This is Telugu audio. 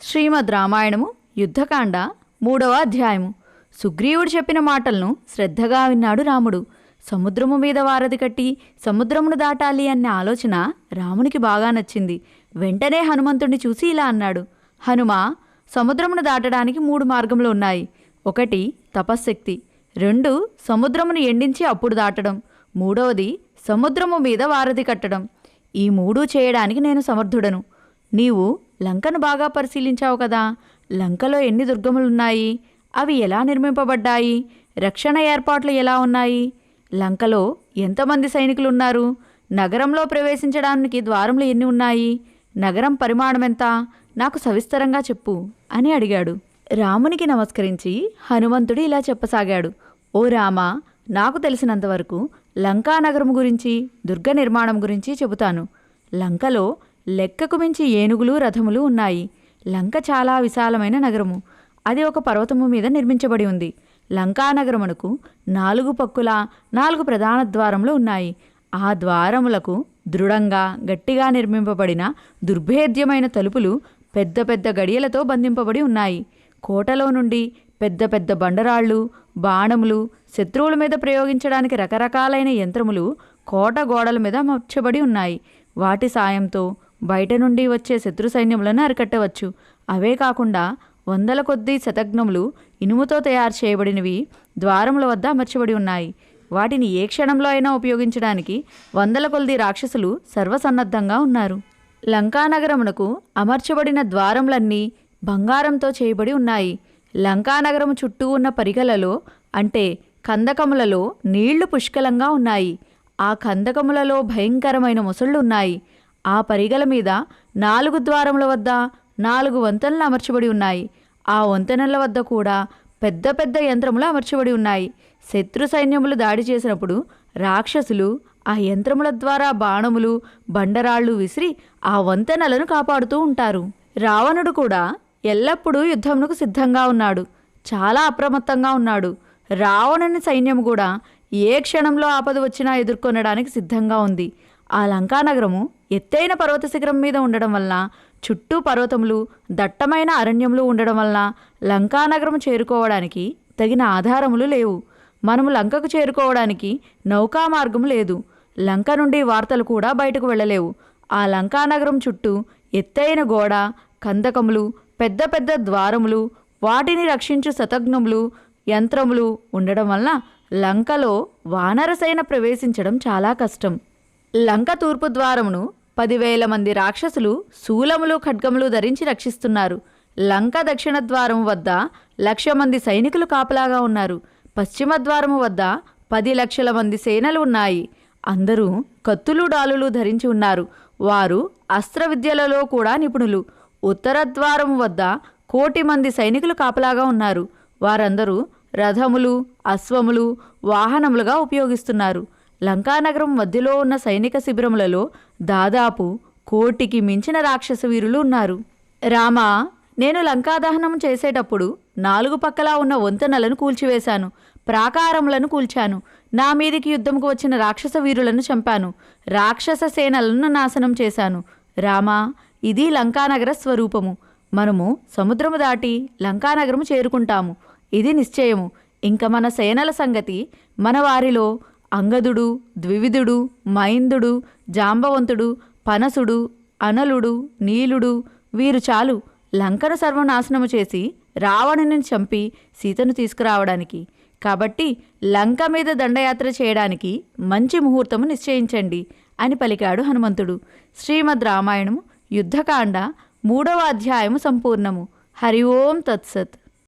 శ్రీమద్ రామాయణము యుద్ధకాండ మూడవ అధ్యాయము. సుగ్రీవుడు చెప్పిన మాటలను శ్రద్ధగా విన్నాడు రాముడు. సముద్రము మీద వారధి కట్టి సముద్రమును దాటాలి అనే ఆలోచన రామునికి బాగా నచ్చింది. వెంటనే హనుమంతుడిని చూసి ఇలా అన్నాడు. హనుమ సముద్రమును దాటడానికి మూడు మార్గములు ఉన్నాయి. ఒకటి తపశ్శక్తి. రెండు సముద్రమును ఎండించి అప్పుడు దాటడం. మూడవది సముద్రము మీద వారధి కట్టడం. ఈ మూడు చేయడానికి నేను సమర్థుడను. నీవు లంకను బాగా పరిశీలించావు కదా. లంకలో ఎన్ని దుర్గములున్నాయి? అవి ఎలా నిర్మింపబడ్డాయి? రక్షణ ఏర్పాట్లు ఎలా ఉన్నాయి? లంకలో ఎంతమంది సైనికులు ఉన్నారు నగరంలో ప్రవేశించడానికి ద్వారములు ఎన్ని ఉన్నాయి? నగరం పరిమాణం ఎంత? నాకు సవిస్తరంగా చెప్పు అని అడిగాడు. రామునికి నమస్కరించి హనుమంతుడు ఇలా చెప్పసాగాడు. ఓ రామ నాకు తెలిసినంతవరకు లంకా నగరం గురించి దుర్గ నిర్మాణం గురించి చెబుతాను. లంకలో లెక్కకు మించి ఏనుగులు రథములు ఉన్నాయి. లంక చాలా విశాలమైన నగరము. అది ఒక పర్వతము మీద నిర్మించబడి ఉంది. లంకా నగరమునకు నాలుగు పక్కుల నాలుగు ప్రధాన ద్వారములు ఉన్నాయి. ఆ ద్వారములకు దృఢంగా గట్టిగా నిర్మింపబడిన దుర్భేద్యమైన తలుపులు పెద్ద పెద్ద గడియలతో బంధింపబడి ఉన్నాయి. కోటలో నుండి పెద్ద పెద్ద బండరాళ్ళు బాణములు శత్రువుల మీద ప్రయోగించడానికి రకరకాలైన యంత్రములు కోట గోడల మీద అమర్చబడి ఉన్నాయి. వాటి సాయంతో బయట నుండి వచ్చే శత్రు సైన్యములను అరికట్టవచ్చు. అవే కాకుండా వందల కొద్దీ శతఘ్నములు ఇనుముతో తయారు చేయబడినవి ద్వారముల వద్ద అమర్చబడి ఉన్నాయి. వాటిని ఏ క్షణంలో అయినా ఉపయోగించడానికి వందల కొలది రాక్షసులు సర్వసన్నద్ధంగా ఉన్నారు. లంకానగరమునకు అమర్చబడిన ద్వారములన్నీ బంగారంతో చేయబడి ఉన్నాయి. లంకానగరము చుట్టూ ఉన్న పరిగలలో అంటే కందకములలో నీళ్ళు పుష్కలంగా ఉన్నాయి. ఆ కందకములలో భయంకరమైన మొసళ్ళు ఉన్నాయి. ఆ పరిగల మీద నాలుగు ద్వారముల వద్ద నాలుగు వంతెనలు అమర్చబడి ఉన్నాయి. ఆ వంతెనల వద్ద కూడా పెద్ద పెద్ద యంత్రములు అమర్చబడి ఉన్నాయి. శత్రు సైన్యములు దాడి చేసినప్పుడు రాక్షసులు ఆ యంత్రముల ద్వారా బాణములు బండరాళ్ళు విసిరి ఆ వంతెనలను కాపాడుతూ ఉంటారు. రావణుడు కూడా ఎల్లప్పుడూ యుద్ధమునకు సిద్ధంగా ఉన్నాడు. చాలా అప్రమత్తంగా ఉన్నాడు. రావణుని సైన్యం కూడా ఏ క్షణంలో ఆపద వచ్చినా ఎదుర్కొనడానికి సిద్ధంగా ఉంది. ఆ లంకానగరము ఎత్తైన పర్వత శిఖరం మీద ఉండడం వలన చుట్టూ పర్వతములు దట్టమైన అరణ్యములు ఉండడం వలన లంకానగరం చేరుకోవడానికి తగిన ఆధారములు లేవు. మనము లంకకు చేరుకోవడానికి నౌకా మార్గం లేదు. లంక నుండి వార్తలు కూడా బయటకు వెళ్ళలేవు. ఆ లంకానగరం చుట్టూ ఎత్తైన గోడ కందకములు పెద్ద పెద్ద ద్వారములు వాటిని రక్షించు శతఘ్నములు యంత్రములు ఉండడం వలన లంకలో వానరసైన ప్రవేశించడం చాలా కష్టం. లంక తూర్పు ద్వారమును పదివేల మంది రాక్షసులు శూలములు ఖడ్గములు ధరించి రక్షిస్తున్నారు. లంక దక్షిణ ద్వారం వద్ద లక్ష మంది సైనికులు కాపలాగా ఉన్నారు. పశ్చిమ ద్వారము వద్ద పది లక్షల మంది సేనలు ఉన్నాయి. అందరూ కత్తులు డాలులు ధరించి ఉన్నారు. వారు అస్త్ర విద్యలలో కూడా నిపుణులు. ఉత్తర ద్వారం వద్ద కోటి మంది సైనికులు కాపలాగా ఉన్నారు. వారందరూ రథములు అశ్వములు వాహనములుగా ఉపయోగిస్తున్నారు. లంకానగరం మధ్యలో ఉన్న సైనిక శిబిరములలో దాదాపు కోటికి మించిన రాక్షస వీరులు ఉన్నారు. రామా నేను లంకాదహనం చేసేటప్పుడు నాలుగు పక్కలా ఉన్న వంతెనలను కూల్చివేశాను. ప్రాకారములను కూల్చాను. నా మీదికి యుద్ధంకు వచ్చిన రాక్షస వీరులను చంపాను. రాక్షస సేనలను నాశనం చేశాను. రామా ఇది లంకానగర స్వరూపము. మనము సముద్రము దాటి లంకానగరము చేరుకుంటాము. ఇది నిశ్చయము. ఇంక మన సేనల సంగతి మన వారిలో అంగదుడు ద్వివిధుడు మైందుడు జాంబవంతుడు పనసుడు అనలుడు నీలుడు వీరు చాలు లంకను సర్వనాశనము చేసి రావణుని చంపి సీతను తీసుకురావడానికి. కాబట్టి లంక మీద దండయాత్ర చేయడానికి మంచి ముహూర్తము నిశ్చయించండి అని పలికాడు హనుమంతుడు. శ్రీమద్ రామాయణము యుద్ధకాండ మూడవ అధ్యాయము సంపూర్ణము. హరి ఓం తత్సత్.